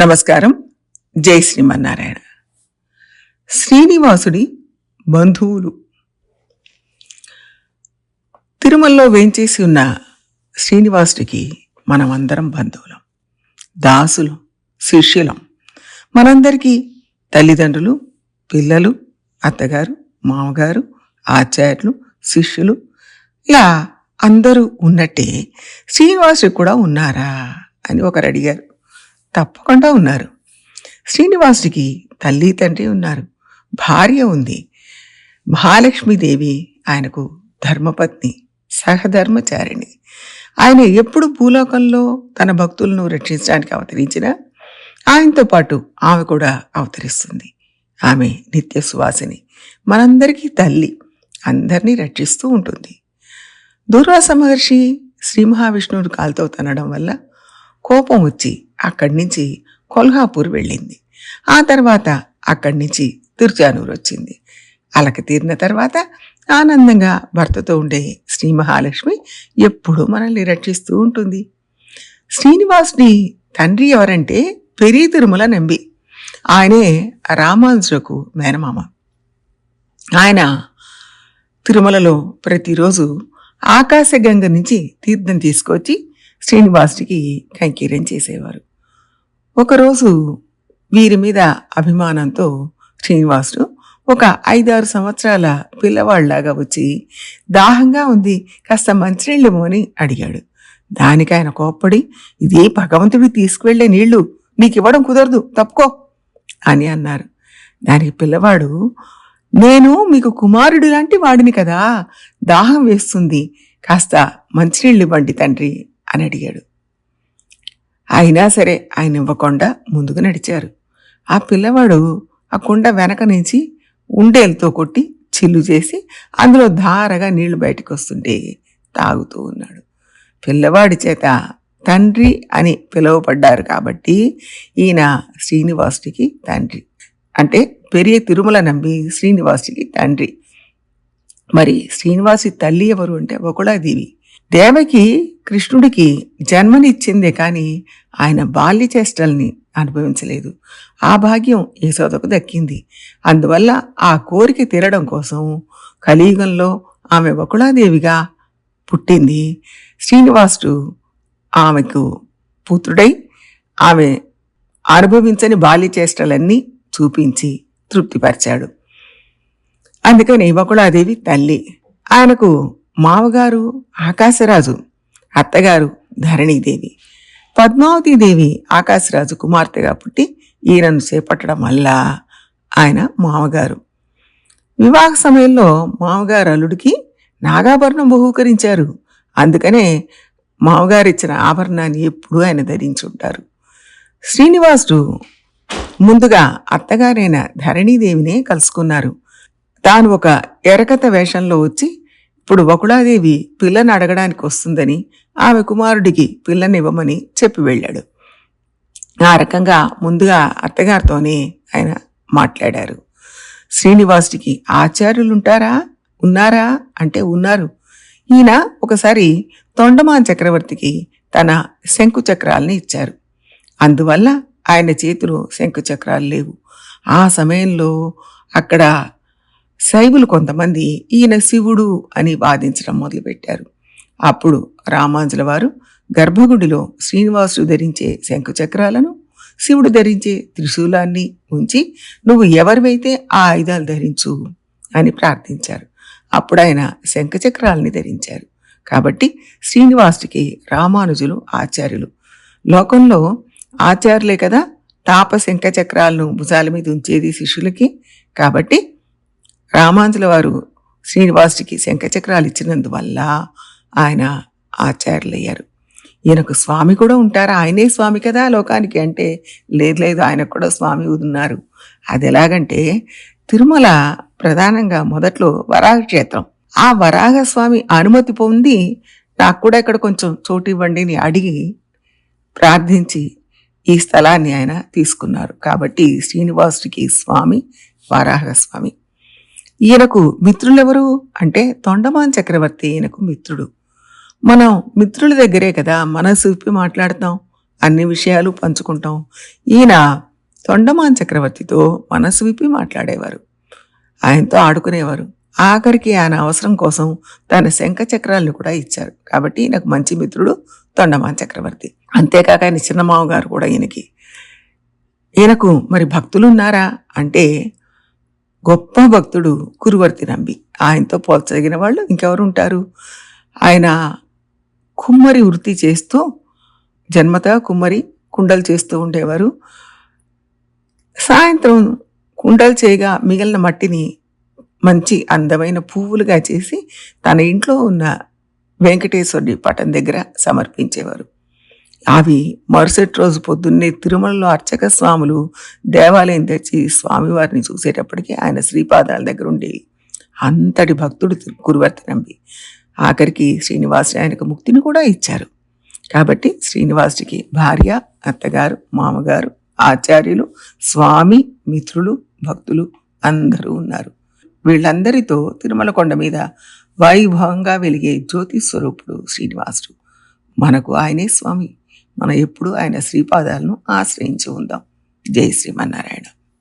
నమస్కారం. జై శ్రీమన్నారాయణ. శ్రీనివాసుడి బంధువులు. తిరుమలలో వేంచేసి ఉన్న శ్రీనివాసుడికి మనమందరం బంధువులం. దాసులు శిష్యులం. మనందరికీ తల్లిదండ్రులు పిల్లలు అత్తగారు మామగారు ఆచార్యులు శిష్యులు. ఇలా అందరూ ఉన్నట్టే శ్రీనివాసుడు కూడా ఉన్నారా అని ఒకరు అడిగారు. తప్పకుండా ఉన్నారు. శ్రీనివాసుడికి తల్లి తండ్రి ఉన్నారు. భార్య ఉంది. మహాలక్ష్మీదేవి ఆయనకు ధర్మపత్ని సహధర్మచారిణి. ఆయన ఎప్పుడు భూలోకంలో తన భక్తులను రక్షించడానికి అవతరించినా ఆయనతో పాటు ఆమె కూడా అవతరిస్తుంది. ఆమె నిత్య సువాసిని. మనందరికీ తల్లి. అందరినీ రక్షిస్తూ ఉంటుంది. దుర్వాస మహర్షి శ్రీ మహావిష్ణువుడు కాలుతో తనడం వల్ల కోపం వచ్చి అక్కడి నుంచి కొల్హాపూర్ వెళ్ళింది. ఆ తర్వాత అక్కడి నుంచి తిరుచానూరు వచ్చింది. అలక తీరిన తర్వాత ఆనందంగా భర్తతో ఉండే శ్రీ మహాలక్ష్మి ఎప్పుడూ మనల్ని రక్షిస్తూ ఉంటుంది. శ్రీనివాసుని తండ్రి ఎవరంటే పెరీ తిరుమల నంబి. ఆయనే రామానుజులకు మేనమామ. ఆయన తిరుమలలో ప్రతిరోజు ఆకాశగంగ నుంచి తీర్థం తీసుకొచ్చి శ్రీనివాసుడికి కైంకర్యం చేసేవారు. ఒకరోజు వీరి మీద అభిమానంతో శ్రీనివాసుడు ఒక ఐదారు సంవత్సరాల పిల్లవాళ్ళలాగా వచ్చి దాహంగా ఉంది కాస్త మంచినీళ్ళు అని అడిగాడు. దానికి ఆయన కోప్పడి ఇది భగవంతుడి తీసుకువెళ్ళే నీళ్ళు నీకు ఇవ్వడం కుదరదు తప్పుకో అని అన్నారు. దానికి పిల్లవాడు నేను మీకు కుమారుడు లాంటి వాడిని కదా దాహం వేస్తుంది కాస్త మంచినీళ్ళు ఇవ్వండి తండ్రి అని అడిగాడు. అయినా సరే ఆయన ఇవ్వకుండా ముందుకు నడిచారు. ఆ పిల్లవాడు ఆ కుండ వెనక నుంచి ఉండేలతో కొట్టి చిల్లు చేసి అందులో ధారగా నీళ్ళు బయటకు వస్తుంటే తాగుతూ ఉన్నాడు. పిల్లవాడి చేత తండ్రి అని పిలువబడ్డారు కాబట్టి ఈయన శ్రీనివాసుడికి తండ్రి. అంటే పెరియ తిరుమల నంబి శ్రీనివాసుడికి తండ్రి. మరి శ్రీనివాసి తల్లి ఎవరు అంటే ఒకళాదేవి దేవకి కృష్ణుడికి జన్మనిచ్చిందే కానీ ఆయన బాల్య చేష్టల్ని అనుభవించలేదు. ఆ భాగ్యం యశోదకు దక్కింది. అందువల్ల ఆ కోరిక తీరడం కోసం కలియుగంలో ఆమె వకుళాదేవిగా పుట్టింది. శ్రీనివాసుడు ఆమెకు పుత్రుడై ఆమె అనుభవించని బాల్య చేష్టలన్నీ చూపించి తృప్తిపరిచాడు. అందుకని వకుళాదేవి తల్లి. ఆయనకు మామగారు ఆకాశరాజు. అత్తగారు ధరణీదేవి. పద్మావతీదేవి ఆకాశరాజు కుమార్తెగా పుట్టి ఈయనను చేపట్టడం వల్ల ఆయన మామగారు. వివాహ సమయంలో మామగారు అల్లుడికి నాగాభరణం బహూకరించారు. అందుకనే మామగారు ఇచ్చిన ఆభరణాన్ని ఎప్పుడూ ఆయన ధరించుంటారు. శ్రీనివాసుడు ముందుగా అత్తగారైన ధరణీదేవినే కలుసుకున్నారు. తాను ఒక ఎరకత వేషంలో వచ్చి ఇప్పుడు వకుళాదేవి పిల్లని అడగడానికి వస్తుందని ఆమె కుమారుడికి పిల్లనివ్వమని చెప్పి వెళ్ళాడు. ఆ రకంగా ముందుగా అత్తగారితోనే ఆయన మాట్లాడారు. శ్రీనివాసుడికి ఆచార్యులుంటారా? ఉన్నారా? అంటే ఉన్నారు. ఈయన ఒకసారి తొండమాన్ చక్రవర్తికి తన శంకు చక్రాలని ఇచ్చారు. అందువల్ల ఆయన చేతిలో శంకు చక్రాలు లేవు. ఆ సమయంలో అక్కడ శైవులు కొంతమంది ఈయన శివుడు అని వాదించడం మొదలుపెట్టారు. అప్పుడు రామాంజుల వారు గర్భగుడిలో శ్రీనివాసుడు ధరించే శంఖచక్రాలను శివుడు ధరించే త్రిశూలాన్ని ఉంచి నువ్వు ఎవరివైతే ఆ ఆయుధాలు ధరించు? అని ప్రార్థించారు. అప్పుడు ఆయన శంఖచక్రాలని ధరించారు. కాబట్టి శ్రీనివాసుడికి రామానుజులు ఆచార్యులు. లోకంలో ఆచార్యులే కదా తాప శంఖచక్రాలను భుజాల మీద ఉంచేది శిష్యులకి. కాబట్టి రామాంజుల వారు శ్రీనివాసుడికి శంఖచక్రాలు ఇచ్చినందువల్ల ఆయన ఆచార్యులయ్యారు. ఈయనకు స్వామి కూడా ఉంటారా. ఆయనే స్వామి కదా లోకానికి అంటే లేదు లేదు ఆయనకు కూడా స్వామి ఉన్నారు. అది ఎలాగంటే తిరుమల ప్రధానంగా మొదట్లో వరాహ క్షేత్రం. ఆ వరాహ స్వామి అనుమతి పొంది నాకు కూడా ఇక్కడ కొంచెం చోటు ఇవ్వండిని అడిగి ప్రార్థించి ఈ స్థలాన్ని ఆయన తీసుకున్నారు. కాబట్టి శ్రీనివాసుడికి స్వామి వరాహ స్వామి. ఈయనకు మిత్రులెవరు అంటే తొండమాన్ చక్రవర్తి ఈయనకు మిత్రుడు. మనం మిత్రుల దగ్గరే కదా మనసు విప్పి మాట్లాడతాం అన్ని విషయాలు పంచుకుంటాం. ఈయన తొండమాన్ చక్రవర్తితో మనసు విప్పి మాట్లాడేవారు. ఆయనతో ఆడుకునేవారు. ఆఖరికి ఆయన అవసరం కోసం తన శంఖ చక్రాలను కూడా ఇచ్చారు. కాబట్టి ఈయనకు మంచి మిత్రుడు తొండమాన్ చక్రవర్తి. అంతేకాక ఆయన చిన్నమావ గారు కూడా ఈయనకి. ఈయనకు మరి భక్తులు ఉన్నారా? అంటే గొప్ప భక్తుడు కురువర్తి నంబి ఆయనతో పోల్చదగిన వాళ్ళు ఇంకెవరు ఉంటారు ఆయన కుమ్మరి వృత్తి చేస్తూ జన్మత కుమ్మరి కుండలు చేస్తూ ఉండేవారు. సాయంత్రం కుండలు చేయగా మిగిలిన మట్టిని మంచి అందమైన పువ్వులుగా చేసి తన ఇంట్లో ఉన్న వెంకటేశ్వరుడి పటం దగ్గర సమర్పించేవారు. అవి మరుసటి రోజు పొద్దున్నే తిరుమలలో అర్చక స్వాములు దేవాలయం తెచ్చి స్వామివారిని చూసేటప్పటికి ఆయన శ్రీపాదాల దగ్గర ఉండేవి అంతటి భక్తుడు తిరు- కురువర్తి నంబి. ఆఖరికి శ్రీనివాసుడు ఆయనకు ముక్తిని కూడా ఇచ్చారు. కాబట్టి శ్రీనివాసుడికి భార్య అత్తగారు మామగారు ఆచార్యులు స్వామి మిత్రులు భక్తులు అందరూ ఉన్నారు. వీళ్ళందరితో తిరుమల కొండ మీద వైభవంగా వెలిగే జ్యోతి స్వరూపుడు శ్రీనివాసుడు. మనకు ఆయనే స్వామి. మనం ఎప్పుడు ఆయన శ్రీపాదాలను ఆశ్రయించి ఉందాం. జై శ్రీమన్నారాయణ.